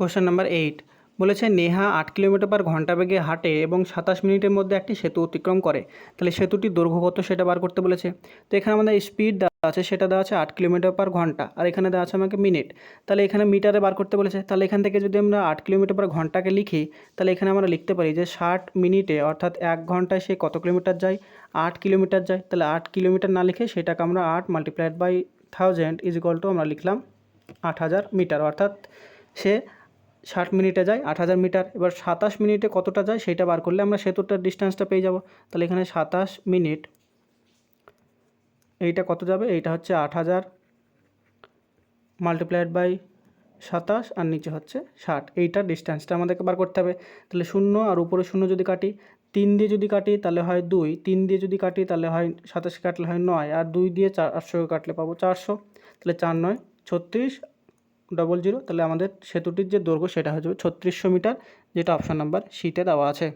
Question number eight বলেছে, নেহা আট kilometre পার ঘণ্টা বেগে হাঁটে এবং সাতাশ মিনিটের মধ্যে একটি সেতু অতিক্রম করে। তাহলে সেতুটির দৈর্ঘ্য কত সেটা বার করতে বলেছে? তো এখানে আমাদের স্পিড দেওয়া আছে, সেটা দেওয়া আছে আট কিলোমিটার পার ঘণ্টা। আর এখানে দেওয়া আছে আমাকে মিনিট তাহলে এখানে মিটারে বার করতে বলেছে। তাহলে এখান থেকে যদি আমরা আট কিলোমিটার পার ঘন্টাকে লিখি, তাহলে এখানে আমরা লিখতে পারি যে, ষাট মিনিটে অর্থাৎ এক ঘন্টায় সে কত কিলোমিটার যায়? আট কিলোমিটার যায়। তাহলে আট কিলোমিটার না লিখে সেটাকে আমরা আট multiplied by thousand is equal to আমরা লিখলাম আট হাজার মিটার অর্থাৎ সে ষাট মিনিটে যায়, আট হাজার মিটার। এবার সাতাশ মিনিটে কতটা যায় সেটা বার করলে আমরা সেতুটার ডিস্টেন্সটা পেয়ে যাব। তাহলে এখানে সাতাশ মিনিট, এইটা কত যাবে? এইটা হচ্ছে আট হাজার মাল্টিপ্লাইড বাই সাতাশ আর নিচে হচ্ছে ষাট। এইটার ডিস্টেন্সটা আমাদেরকে বার করতে হবে। তাহলে শূন্য আর উপরে শূন্য যদি কাটি, তিন দিয়ে যদি কাটি তাহলে হয় দুই, তিন দিয়ে যদি কাটি তাহলে হয় সাতাশে কাটলে হয় নয়, আর দুই দিয়ে চারশো কাটলে পাবো চারশো। তাহলে চার নয়, ছত্রিশ ডবল জিরো তাহলে আমাদের সেতুটির যে দৈর্ঘ্য সেটা হয়ে যাবে ছত্রিশশো মিটার, যেটা অপশান নাম্বার সিতে দেওয়া আছে।